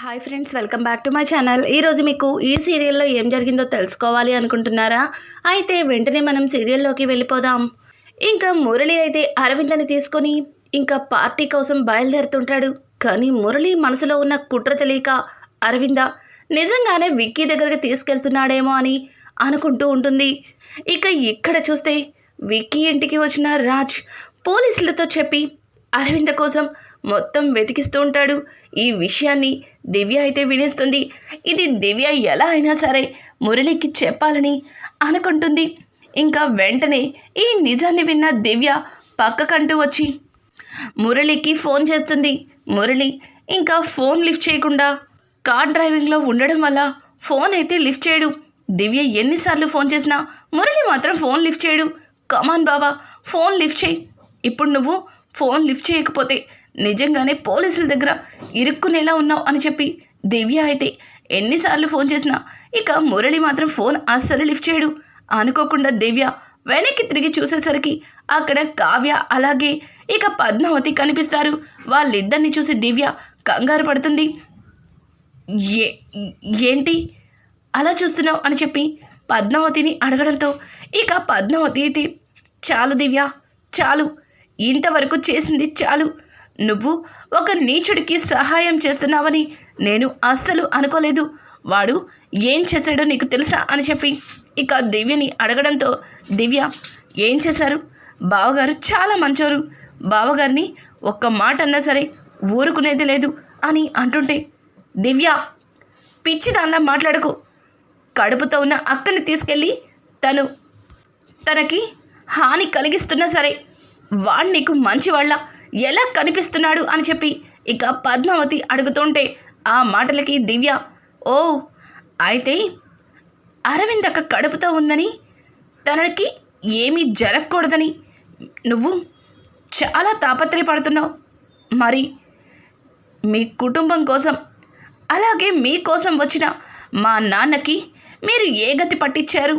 Hi friends welcome back to my channel. ఈరోజు మీకు ఈ సీరియల్లో ఏం జరిగిందో తెలుసుకోవాలి అనుకుంటున్నారా? అయితే వెంటనే మనం సీరియల్లోకి వెళ్ళిపోదాం. ఇంకా మురళి అయితే అరవిందని తీసుకొని ఇంకా పార్టీ కోసం బయలుదేరుతుంటాడు. కానీ మురళి మనసులో ఉన్న కుట్ర తెలియక అరవింద నిజంగానే విక్కీ దగ్గరికి తీసుకెళ్తున్నాడేమో అని అనుకుంటూ ఉంటుంది. ఇక ఇక్కడ చూస్తే విక్కీ ఇంటికి వచ్చిన రాజ్ పోలీసులతో చెప్పి అరవింద కోసం మొత్తం వెతికిస్తూ ఉంటాడు. ఈ విషయాన్ని దివ్య అయితే వినేస్తుంది. ఇది దివ్య ఎలా అయినా సరే మురళికి చెప్పాలని అనుకుంటుంది. ఇంకా వెంటనే ఈ నిజాన్ని విన్న దివ్య పక్కకంటూ వచ్చి మురళికి ఫోన్ చేస్తుంది. మురళి ఇంకా ఫోన్ లిఫ్ట్ చేయకుండా కార్ డ్రైవింగ్లో ఉండడం వల్ల ఫోన్ అయితే లిఫ్ట్ చేయడు. దివ్య ఎన్నిసార్లు ఫోన్ చేసినా మురళి మాత్రం ఫోన్ లిఫ్ట్ చేయడు. కమాన్ బాబా ఫోన్ లిఫ్ట్ చేయి. ఇప్పుడు నువ్వు ఫోన్ లిఫ్ట్ చేయకపోతే నిజంగానే పోలీసుల దగ్గర ఇరుక్కునేలా ఉన్నావు అని చెప్పి దివ్య అయితే ఎన్నిసార్లు ఫోన్ చేసినా ఇక మురళి మాత్రం ఫోన్ అస్సలు లిఫ్ట్ చేయడు. అనుకోకుండా దివ్య వెనక్కి తిరిగి చూసేసరికి అక్కడ కావ్య అలాగే ఇక పద్మావతి కనిపిస్తారు. వాళ్ళిద్దరిని చూసి దివ్య కంగారు పడుతుంది. ఏ ఏంటి? అలా చూస్తున్నావు? అని చెప్పి పద్మావతిని అడగడంతో ఇక పద్మావతి అయితే చాలు దివ్య చాలు ఇంతవరకు చేసింది చాలు. నువ్వు ఒక నీచుడికి సహాయం చేస్తున్నావని నేను అస్సలు అనుకోలేదు. వాడు ఏం చేశాడో నీకు తెలుసా అని చెప్పి ఇక దివ్యని అడగడంతో దివ్య ఏం చేశారు? బావగారు చాలా మంచోరు. బావగారిని ఒక్క మాట అన్నా సరే ఊరుకునేది లేదు అని అంటుంటే దివ్య పిచ్చి దానిలా మాట్లాడకు. కడుపుతో ఉన్న అక్కని తీసుకెళ్ళి తను తనకి హాని కలిగిస్తున్నా సరే వాడు నీకు మంచివాళ్ళ. ఎలా కనిపిస్తున్నాడు అని చెప్పి ఇక పద్మావతి అడుగుతుంటే ఆ మాటలకి దివ్య ఓ అయితే అరవింద్ అక్క కడుపుతో ఉందని తనకి ఏమీ జరగకూడదని నువ్వు చాలా తాపత్రయపడుతున్నావు. మరి మీ కుటుంబం కోసం అలాగే మీకోసం వచ్చిన మా నాన్నకి మీరు ఏ గతి పట్టించారు?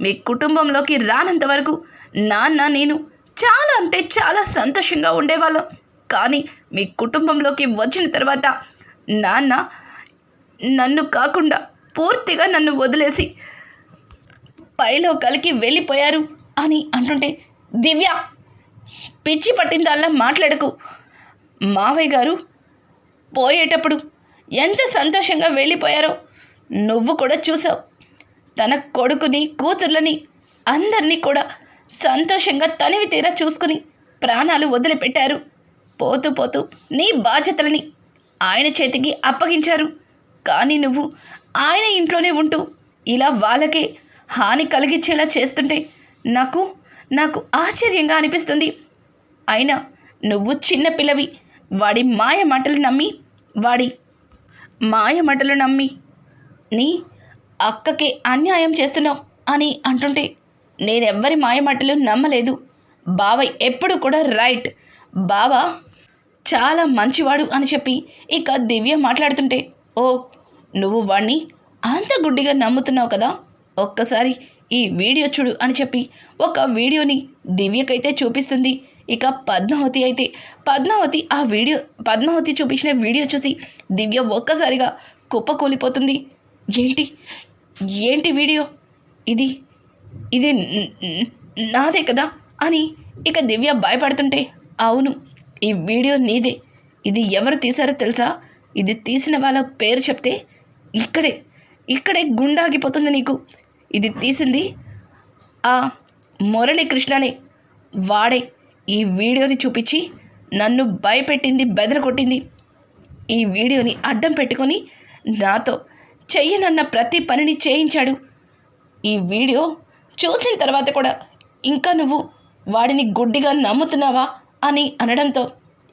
మీ కుటుంబంలోకి రానంత వరకు నాన్న నేను చాలా అంటే చాలా సంతోషంగా ఉండేవాళ్ళం. కానీ మీ కుటుంబంలోకి వచ్చిన తర్వాత నాన్న నన్ను కాకుండా పూర్తిగా నన్ను వదిలేసి పైలో కలికి వెళ్ళిపోయారు అని అంటుంటే దివ్య పిచ్చి పట్టిందల్లా మాట్లాడకు. మావయ్య గారు పోయేటప్పుడు ఎంత సంతోషంగా వెళ్ళిపోయారో నువ్వు కూడా చూసావు. తన కొడుకుని కూతుర్లని అందరినీ కూడా సంతోషంగా తనివి తీరా చూసుకుని ప్రాణాలు వదిలిపెట్టారు. పోతూ పోతూ నీ బాధ్యతలని ఆయన చేతికి అప్పగించారు. కానీ నువ్వు ఆయన ఇంట్లోనే ఉంటూ ఇలా వాళ్ళకే హాని కలిగించేలా చేస్తుంటే నాకు నాకు ఆశ్చర్యంగా అనిపిస్తుంది. అయినా నువ్వు చిన్నపిల్లవి వాడి మాయ మాటలు నమ్మి వాడి మాయ మాటలు నమ్మి నీ అక్కకి అన్యాయం చేస్తున్నావు అని అంటుంటే నేనెవ్వరి మాయమాటలు నమ్మలేదు. బావ ఎప్పుడు కూడా రైట్. బావ చాలా మంచివాడు అని చెప్పి ఇక దివ్య మాట్లాడుతుంటే ఓ నువ్వు వాణ్ణి అంత గుడ్డిగా నమ్ముతున్నావు కదా? ఒక్కసారి ఈ వీడియో చూడు అని చెప్పి ఒక వీడియోని దివ్యకైతే చూపిస్తుంది. ఇక పద్మావతి అయితే పద్మావతి ఆ వీడియో పద్మావతి చూపించిన వీడియో చూసి దివ్య ఒక్కసారిగా కుప్పకూలిపోతుంది. ఏంటి? ఏంటి వీడియో? ఇది ఇది నాదే కదా అని ఇక దివ్య భయపడుతుంటే అవును ఈ వీడియో నీదే. ఇది ఎవరు తీశారో తెలుసా? ఇది తీసిన వాళ్ళ పేరు చెప్తే ఇక్కడే ఇక్కడే గుండాగిపోతుంది నీకు. ఇది తీసింది ఆ మురళీకృష్ణనే. వాడే ఈ వీడియోని చూపించి నన్ను భయపెట్టింది బెదరగొట్టింది. ఈ వీడియోని అడ్డం పెట్టుకొని నాతో చెయ్యనన్న ప్రతి పనిని చేయించాడు. ఈ వీడియో చూసిన తర్వాత కూడా ఇంకా నువ్వు వాడిని గుడ్డిగా నమ్ముతున్నావా అని అనడంతో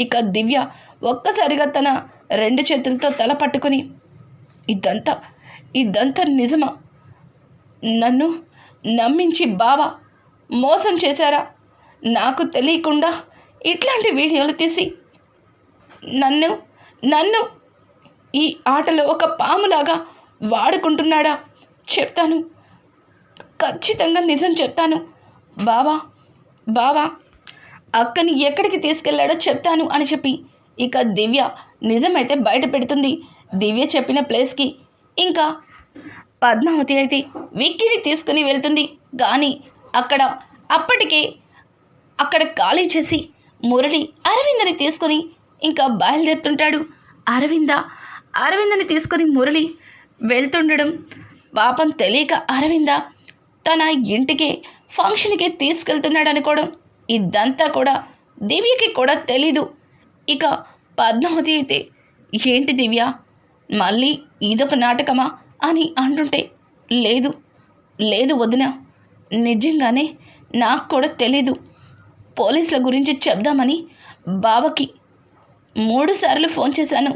ఇక దివ్య ఒక్కసారిగా తన రెండు చేతులతో తల పట్టుకుని ఇదంతా ఇదంతా నిజమా? నన్ను నమ్మించి బావా మోసం చేశారా? నాకు తెలియకుండా ఇట్లాంటి వీడియోలు తీసి నన్ను నన్ను ఈ ఆటలో ఒక పాములాగా వాడుకుంటున్నాడా? చెప్తాను. ఖచ్చితంగా నిజం చెప్తాను. బావా బావా అక్కని ఎక్కడికి తీసుకెళ్ళాడో చెప్తాను అని చెప్పి. ఇక దివ్య నిజమైతే బయట పెడుతుంది. దివ్య చెప్పిన ప్లేస్కి. ఇంకా పద్మావతి అయితే విక్కీని తీసుకుని వెళ్తుంది. కానీ అక్కడ అప్పటికే అక్కడ ఖాళీ చేసి మురళి అరవిందని తీసుకొని ఇంకా బయలుదేరుతుంటాడు. అరవింద అరవిందని తీసుకొని మురళి వెళ్తుండడం పాపం తెలియక అరవింద తన ఇంటికి ఫంక్షన్కి తీసుకెళ్తున్నాడు అనుకోవడం ఇదంతా కూడా దివ్యకి కూడా తెలీదు. ఇక పద్మావతి అయితే ఏంటి దివ్య? మళ్ళీ ఇదొక నాటకమా? అని అంటుంటే లేదు లేదు వదిన నిజంగానే నాకు కూడా తెలీదు. పోలీసుల గురించి చెప్దామని బావకి మూడు సార్లు ఫోన్ చేశాను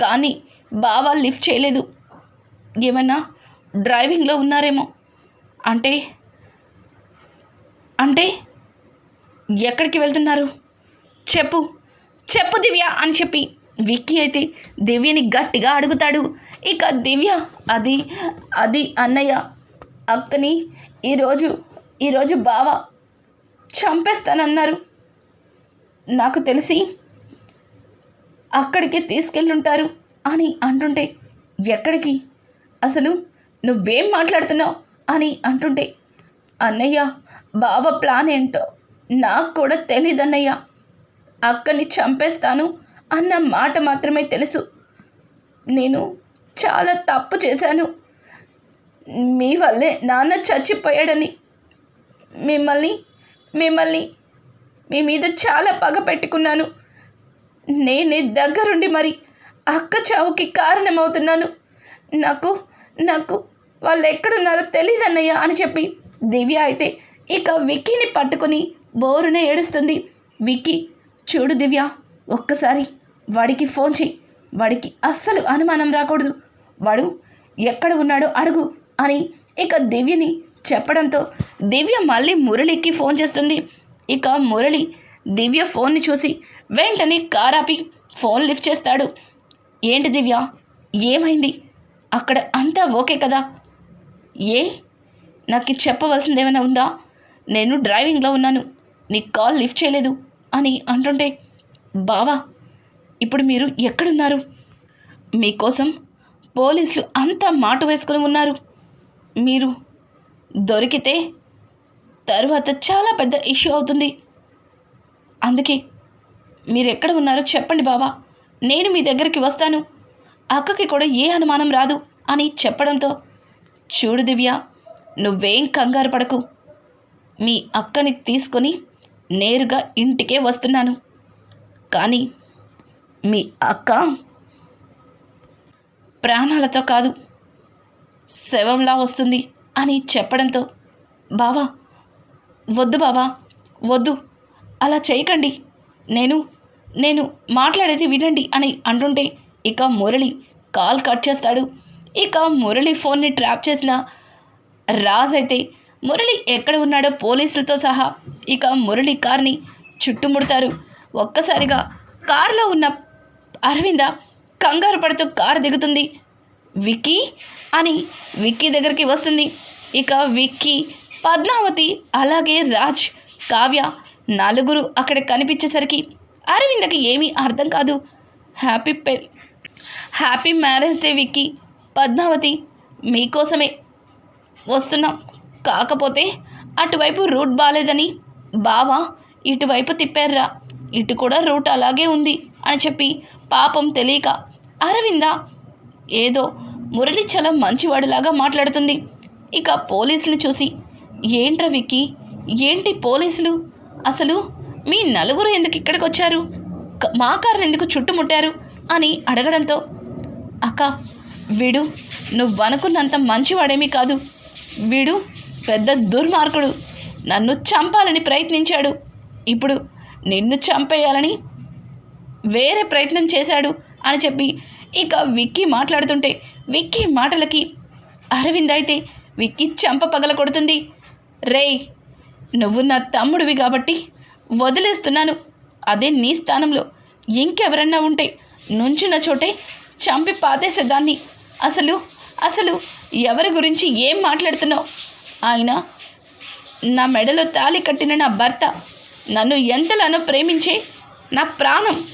కానీ బావ లిఫ్ట్ చేయలేదు. ఏమన్నా డ్రైవింగ్లో ఉన్నారేమో అంటే అంటే ఎక్కడికి వెళ్తున్నారు? చెప్పు చెప్పు దివ్య అని చెప్పి విక్కీ అయితే దివ్యని గట్టిగా అడుగుతాడు. ఇక దివ్య అది అది అన్నయ్య అక్కని ఈరోజు ఈరోజు బావ చంపేస్తానన్నారు. నాకు తెలిసి అక్కడికి తీసుకెళ్ళుంటారు అని అంటుంటే ఎక్కడికి? అసలు నువ్వేం మాట్లాడుతున్నావు? అని అంటుంటే అన్నయ్య బావ ప్లాన్ ఏంటో నాకు కూడా తెలీదన్నయ్య. అక్కని చంపేస్తాను అన్న మాట మాత్రమే తెలుసు. నేను చాలా తప్పు చేశాను. మీ వల్లే నాన్న చచ్చిపోయాడని. మిమ్మల్ని మిమ్మల్ని మీ మీద చాలా పగ పెట్టుకున్నాను. నేనే దగ్గరుండి మరి అక్క చావుకి కారణమవుతున్నాను. నాకు నాకు వాళ్ళు ఎక్కడున్నారో తెలియదన్నయ్య అని చెప్పి దివ్య అయితే ఇక విక్కీని పట్టుకుని బోరునే ఏడుస్తుంది. విక్కీ చూడు దివ్య ఒక్కసారి వాడికి ఫోన్ చెయ్యి. వాడికి అస్సలు అనుమానం రాకూడదు. వాడు ఎక్కడ ఉన్నాడో అడుగు అని ఇక దివ్యని చెప్పడంతో దివ్య మళ్ళీ మురళికి ఫోన్ చేస్తుంది. ఇక మురళి దివ్య ఫోన్ని చూసి వెంటనే కారాపి ఫోన్ లిఫ్ట్ చేస్తాడు. ఏంటి దివ్య? ఏమైంది? అక్కడ అంతా ఓకే కదా? ఏ? నాకు చెప్పవలసింది ఏమైనా ఉందా? నేను డ్రైవింగ్లో ఉన్నాను. నీ కాల్ లిఫ్ట్ చేయలేదు అని అంటుంటే బావా ఇప్పుడు మీరు ఎక్కడున్నారు? మీకోసం పోలీసులు అంతా మాట వేసుకుని ఉన్నారు. మీరు దొరికితే తరువాత చాలా పెద్ద ఇష్యూ అవుతుంది. అందుకే మీరు ఎక్కడ ఉన్నారో చెప్పండి బావా. నేను మీ దగ్గరికి వస్తాను. అక్కకి కూడా ఏ అనుమానం రాదు అని చెప్పడంతో చూడు దివ్య నువ్వేం కంగారు పడకు. మీ అక్కని తీసుకొని నేరుగా ఇంటికే వస్తున్నాను. కానీ మీ అక్క ప్రాణాలతో కాదు శవంలా వస్తుంది అని చెప్పడంతో బావా వద్దు బావా వద్దు అలా చేయకండి. నేను నేను మాట్లాడేది వినండి అని అంటుంటే ఇక మురళి కాల్ కట్ చేస్తాడు. ఇక మురళి ఫోన్ని ట్రాప్ చేసిన రాజ్ అయితే మురళి ఎక్కడ ఉన్నాడో పోలీసులతో సహా ఇక మురళి కార్ని చుట్టుముడతారు. ఒక్కసారిగా కారులో ఉన్న అరవింద కంగారు పడుతూ కారు దిగుతుంది. విక్కీ అని విక్కీ దగ్గరికి వస్తుంది. ఇక విక్కీ పద్మావతి అలాగే రాజ్ కావ్య నలుగురు అక్కడ కనిపించేసరికి అరవిందకి ఏమీ అర్థం కాదు. హ్యాపీ పె happy marriage day Vicky. Padmavathi మీకోసమే వస్తున్నాం. కాకపోతే అటువైపు రూట్ బాగాలేదని బావా ఇటువైపు తిప్పారురా. ఇటు కూడా రూట్ అలాగే ఉంది అని చెప్పి పాపం తెలియక అరవింద ఏదో మురళి చాలా మంచివాడిలాగా మాట్లాడుతుంది. ఇక పోలీసులు చూసి ఏంట్రా విక్కి? ఏంటి పోలీసులు? అసలు మీ నలుగురు ఎందుకు ఇక్కడికి వచ్చారు మా కారుని ఎందుకు చుట్టుముట్టారు? అని అడగడంతో అక్క వీడు నువ్వు అనుకున్నంత మంచివాడేమీ కాదు. వీడు పెద్ద దుర్మార్గుడు. నన్ను చంపాలని ప్రయత్నించాడు. ఇప్పుడు నిన్ను చంపేయాలని వేరే ప్రయత్నం చేశాడు అని చెప్పి ఇక విక్కీ మాట్లాడుతుంటే విక్కీ మాటలకి అరవింద్ అయితే విక్కీ చంప పగల కొడుతుంది. రేయ్ నువ్వు నా తమ్ముడివి కాబట్టి వదిలేస్తున్నాను. అదే నీ స్థానంలో ఇంకెవరన్నా ఉంటే నుంచున్న చోటే చంపి పాతేసేదాన్ని. అసలు అసలు ఎవరి గురించి ఏం మాట్లాడుతున్నావు? ఆయన నా మెడలో తాళి కట్టిన నా భర్త నన్ను ఎంతలానో ప్రేమించే నా ప్రాణం.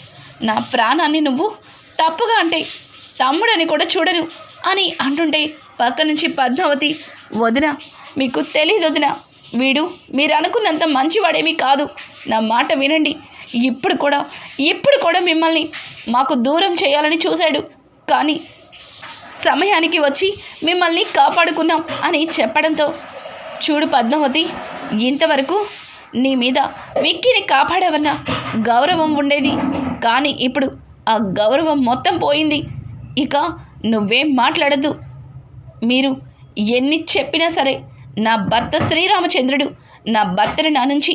నా ప్రాణాన్ని నువ్వు తప్పుగా అంటే తమ్ముడని కూడా చూడను అని అంటుంటే పక్క నుంచి పద్మావతి వదిన మీకు తెలియదు వదిన. వీడు మీరు అనుకున్నంత మంచివాడేమీ కాదు. నా మాట వినండి. ఇప్పుడు కూడా ఇప్పుడు కూడా మిమ్మల్ని మాకు దూరం చేయాలని చూశాడు. కానీ సమయానికి వచ్చి మిమ్మల్ని కాపాడుకున్నాం అని చెప్పడంతో చూడు పద్మావతి ఇంతవరకు నీ మీద విక్కిని కాపాడవన్న గౌరవం ఉండేది. కానీ ఇప్పుడు ఆ గౌరవం మొత్తం పోయింది. ఇక నువ్వేం మాట్లాడద్దు. మీరు ఎన్ని చెప్పినా సరే నా భర్త శ్రీరామచంద్రుడు నా భర్తను నా నుంచి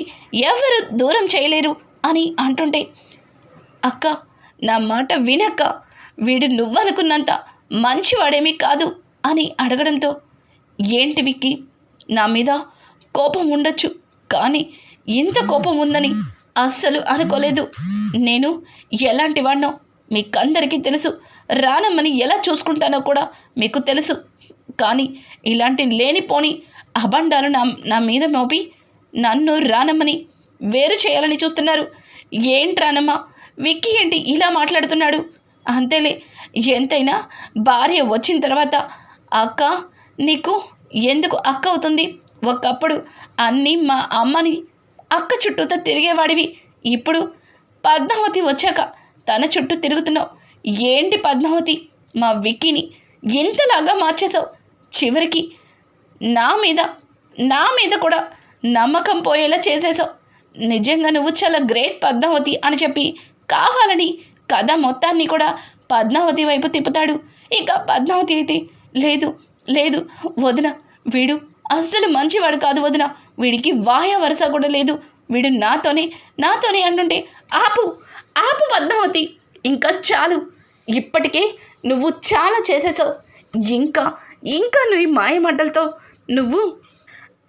ఎవరు దూరం చేయలేరు అని అంటుంటే అక్క నా మాట వినక్క. వీడు నువ్వనుకున్నంత మంచివాడేమీ కాదు అని అడగడంతో ఏంటి విక్కి నా మీద కోపం ఉండొచ్చు కానీ ఇంత కోపం ఉందని అస్సలు అనుకోలేదు. నేను ఎలాంటి వాడినో మీకందరికీ తెలుసు. రానమ్మని ఎలా చూసుకుంటానో కూడా మీకు తెలుసు. కానీ ఇలాంటి లేనిపోని అబండాలు నా నా మీద మోపి నన్ను రానమ్మని వేరు చేయాలని చూస్తున్నారు. ఏంటి రానమ్మ? విక్కీ ఏంటి ఇలా మాట్లాడుతున్నాడు? అంతేలే ఎంతైనా భార్య వచ్చిన తర్వాత అక్క నీకు ఎందుకు అక్క అవుతుంది? ఒకప్పుడు అన్నీ మా అమ్మని అక్క చుట్టూతో తిరిగేవాడివి. ఇప్పుడు పద్మావతి వచ్చాక తన చుట్టూ తిరుగుతున్నావు. ఏంటి పద్మావతి? మా విక్కీని ఎంతలాగా మార్చేశావు. చివరికి నా మీద నా మీద కూడా నమ్మకం పోయేలా చేసేసావు నిజంగా నువ్వు చాలా గ్రేట్ పద్మావతి అని చెప్పి కావాలని కథ మొత్తాన్ని కూడా పద్మావతి వైపు తిప్పుతాడు. ఇక పద్మావతి అయితే లేదు లేదు వదిన వీడు అస్సలు మంచివాడు కాదు వదిన. వీడికి వాయ వరుస కూడా లేదు. వీడు నాతోనే నాతోనే అంటుంటే ఆపు ఆపు పద్మావతి. ఇంకా చాలు. ఇప్పటికే నువ్వు చాలా చేసేసావు. ఇంకా ఇంకా నువ్వు ఈ మాయమంటలతో నువ్వు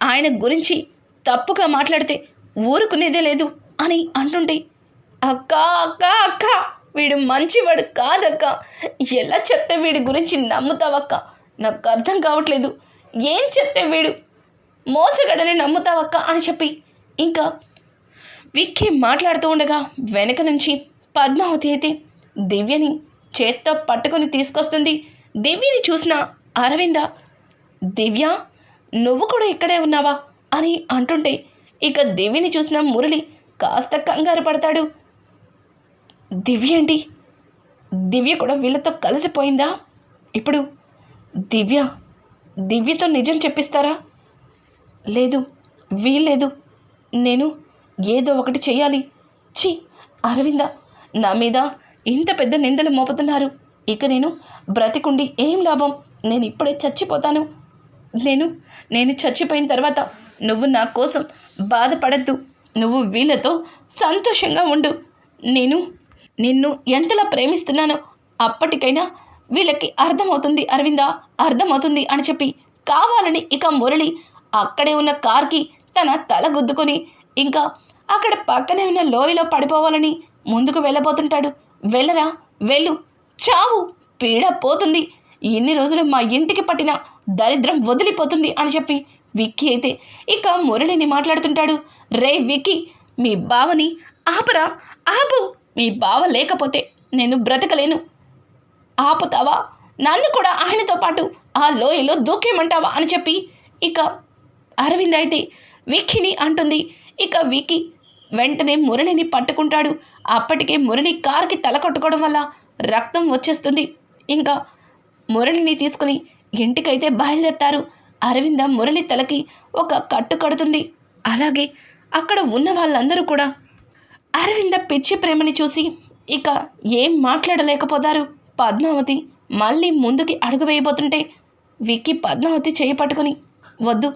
ఆయన గురించి తప్పుగా మాట్లాడితే ఊరుకునేదే లేదు అని అంటుంటే అక్క అక్క అక్క! వీడు మంచివాడు కాదక్క. ఎలా చెప్తే వీడి గురించి నమ్ముతావక్క? నాకు అర్థం కావట్లేదు. ఏం చెప్తే వీడు మోసగడని నమ్ముతావక్క అని చెప్పి ఇంకా విక్కీ మాట్లాడుతూ ఉండగా వెనక నుంచి పద్మావతి అయితే దివ్యని చేత్తో పట్టుకొని తీసుకొస్తుంది. దివ్యని చూసిన అరవింద దివ్య నువ్వు కూడా ఇక్కడే ఉన్నావా? అని అంటుంటే ఇక దివ్యని చూసిన మురళి కాస్త కంగారు పడతాడు. దివ్య ఏంటి దివ్య కూడా వీళ్ళతో కలిసిపోయిందా? ఇప్పుడు దివ్య దివ్యతో నిజం చెప్పిస్తారా? లేదు వీల్లేదు. నేను ఏదో ఒకటి చేయాలి ఛీ అరవింద నా మీద ఇంత పెద్ద నిందలు మోపుతున్నారు. ఇక నేను బ్రతికుండి ఏం లాభం? నేను ఇప్పుడే చచ్చిపోతాను. నేను నేను చచ్చిపోయిన తర్వాత నువ్వు నా కోసం బాధపడద్దు. నువ్వు వీళ్ళతో సంతోషంగా ఉండు. నేను నిన్ను ఎంతలా ప్రేమిస్తున్నానో అప్పటికైనా వీళ్ళకి అర్థమవుతుంది అరవిందా. అర్థమవుతుంది అని చెప్పి కావాలని ఇక మురళి అక్కడే ఉన్న కార్కి తన తల గుద్దుకొని ఇంకా అక్కడ పక్కనే ఉన్న లోయలో పడిపోవాలని ముందుకు వెళ్ళబోతుంటాడు. వెళ్ళరా? వెళ్ళు. చావు. పీడ పోతుంది. ఎన్ని రోజులు మా ఇంటికి పట్టిన దరిద్రం వదిలిపోతుంది అని చెప్పి విక్కీ అయితే ఇక మురళిని మాట్లాడుతుంటాడు. రే విక్కీ మీ బావని ఆపరా? ఆపు. మీ బావ లేకపోతే నేను బ్రతకలేను. ఆపుతావా? నన్ను కూడా ఆయనతో పాటు ఆ లోయలో దూకేమంటావా అని చెప్పి ఇక అరవింద్ అయితే విక్కీని అంటుంది. ఇక విక్కీ వెంటనే మురళిని పట్టుకుంటాడు. అప్పటికే మురళి కార్కి తల కొట్టుకోవడం వల్ల రక్తం వచ్చేస్తుంది. ఇంకా మురళిని తీసుకుని ఇంటికైతే బయలుదేరతారు. అరవింద మురళి తలకి ఒక కట్టు కడుతుంది. అలాగే అక్కడ ఉన్న వాళ్ళందరూ కూడా అరవింద పిచ్చి ప్రేమని చూసి ఇక ఏం మాట్లాడలేకపోతారు? పద్మావతి మళ్ళీ ముందుకి అడుగు వేయబోతుంటే విక్కీ పద్మావతి చేయి వద్దు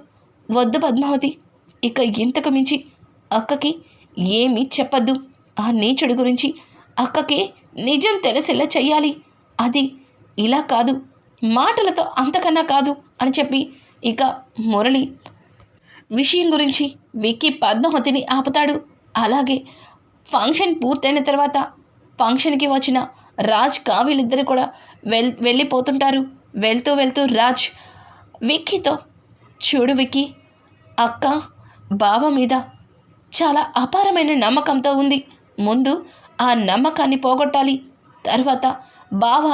వద్దు పద్మావతి ఇక ఇంతకు మించి అక్కకి ఏమీ చెప్పద్దు. ఆ నీచుడి గురించి అక్కకి నిజం తెలిసేలా చెయ్యాలి. అది ఇలా కాదు మాటలతో అంతకన్నా కాదు అని చెప్పి ఇక మురళి విషయం గురించి విక్కీ పద్మావతిని ఆపుతాడు. అలాగే ఫంక్షన్ పూర్తయిన తర్వాత ఫంక్షన్కి వచ్చిన రాజ్ కావీలిద్దరు కూడా వెల్ వెళ్ళిపోతుంటారు. వెళ్తూ వెళ్తూ రాజ్ విక్కీతో చూడు విక్కీ అక్క బావ మీద చాలా అపారమైన నమ్మకంతో ఉంది. ముందు ఆ నమ్మకాన్ని పోగొట్టాలి. తర్వాత బావ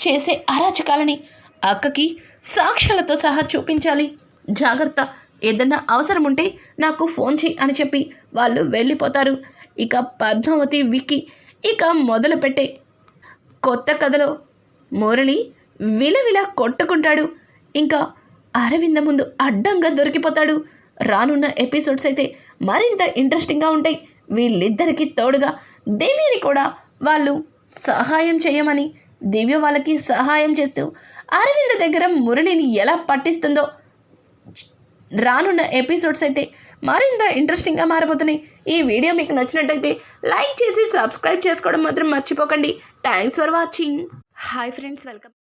చేసే అరాచకాలని అక్కకి సాక్ష్యాలతో సహా చూపించాలి. జాగ్రత్త ఏదన్నా అవసరం ఉంటే నాకు ఫోన్ చేయి అని చెప్పి వాళ్ళు వెళ్ళిపోతారు. ఇక పద్మావతి వికి ఇక మొదలు పెట్టే కొత్త కథలో మురళి విలవిల కొట్టుకుంటాడు. ఇంకా అరవింద ముందు అడ్డంగా దొరికిపోతాడు. రానున్న ఎపిసోడ్స్ అయితే మరింత ఇంట్రెస్టింగ్గా ఉంటాయి. వీళ్ళిద్దరికీ తోడుగా దివ్యని కూడా వాళ్ళు సహాయం చేయమని దివ్య వాళ్ళకి సహాయం చేస్తూ అరవింద దగ్గర మురళిని ఎలా పట్టిస్తుందో రానున్న ఎపిసోడ్స్ అయితే మరింత ఇంట్రెస్టింగ్గా మారబోతున్నాయి. ఈ వీడియో మీకు నచ్చినట్టయితే లైక్ చేసి సబ్స్క్రైబ్ చేసుకోవడం మాత్రం మర్చిపోకండి. Thanks for watching hi friends welcome